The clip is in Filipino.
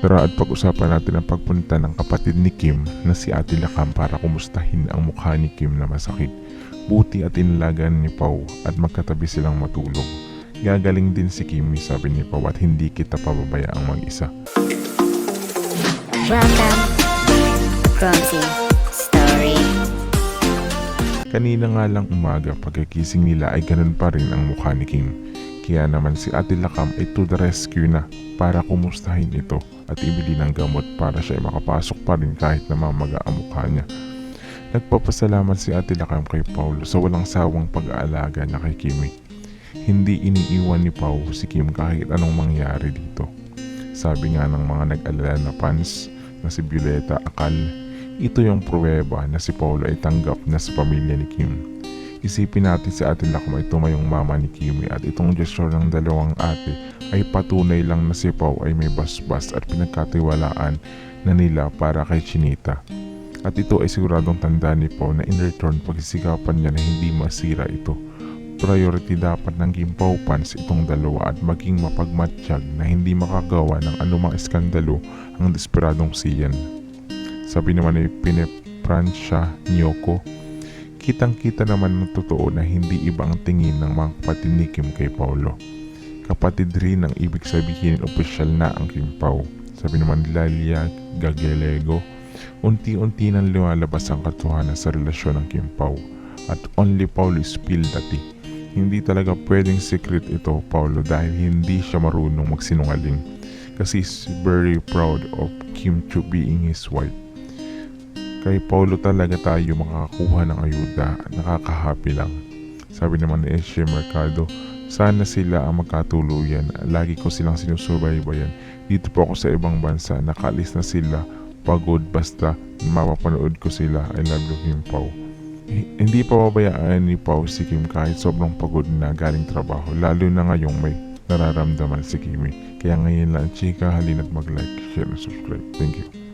Tara at pag-usapan natin ang pagpunta ng kapatid ni Kim na si Ate Lakam para kumustahin ang mukha ni Kim na masakit. Buti at inalagan ni Pau at magkatabi silang matulog. Gagaling din si Kimi sabi ni Pau at hindi kita pababayaang mag-isa. Welcome, Grumpy Story. Kanina nga lang umaga pagkakising nila ay ganun pa rin ang mukha ni Kim. Kaya naman si Ate Lakam ay to the rescue na para kumustahin ito at ibili ng gamot para siya ay makapasok pa rin kahit namamaga ang mukha niya. Nagpapasalamat si Ate Lakam kay Paul sa walang sawang pag-aalaga na kay Kimi. Hindi iniiwan ni Pau si Kim kahit anong mangyari dito. Sabi nga ng mga nag-alala na fans na si Violeta Akal, ito yung pruweba na si Paulo ay tanggap na sa pamilya ni Kim. Isipin natin si Ate Lakma ay tumayong mama ni Kimi at itong gesture ng dalawang ate ay patunay lang na si Pau ay may basbas at pinagkatiwalaan na nila para kay Chinita. At ito ay siguradong tanda ni Pau na in return pagsisikapan niya na hindi masira ito. Priority dapat ng Gimpaw fans itong dalawa at maging mapagmatsyag na hindi makagawa ng anumang eskandalo ang desperadong siyan. Sabi naman ni Pinepransya Nyoko, kitang-kita naman ng totoo na hindi iba ang tingin ng mga kapatid ni Kim kay Paulo. Kapatid rin ang ibig sabihin opisyal na ang Kim Pao. Sabi naman ni Lalia Gagelego, unti-unti nang lumalabas ang katotohanan sa relasyon ng Kim Pao. At only Paulo spill the tea. Hindi talaga pwedeng secret ito, Paulo, dahil hindi siya marunong magsinungaling. Kasi he's very proud of Kim Chu being his wife. Kay Paulo talaga tayo makakakuha ng ayuda nakakahappy lang. Sabi naman ni Eshe Mercado, sana sila ang magkatuluyan. Lagi ko silang sinusubaybayan. Dito po ako sa ibang bansa, nakaalis na sila. Pagod basta mapapanood ko sila. I love you Kim Pao. Hindi pa babayaan ni Pao si Kim kahit sobrang pagod na galing trabaho. Lalo na ngayong may nararamdaman si Kimi. Kaya ngayon lang, chika, halina't mag-like, share, and subscribe. Thank you.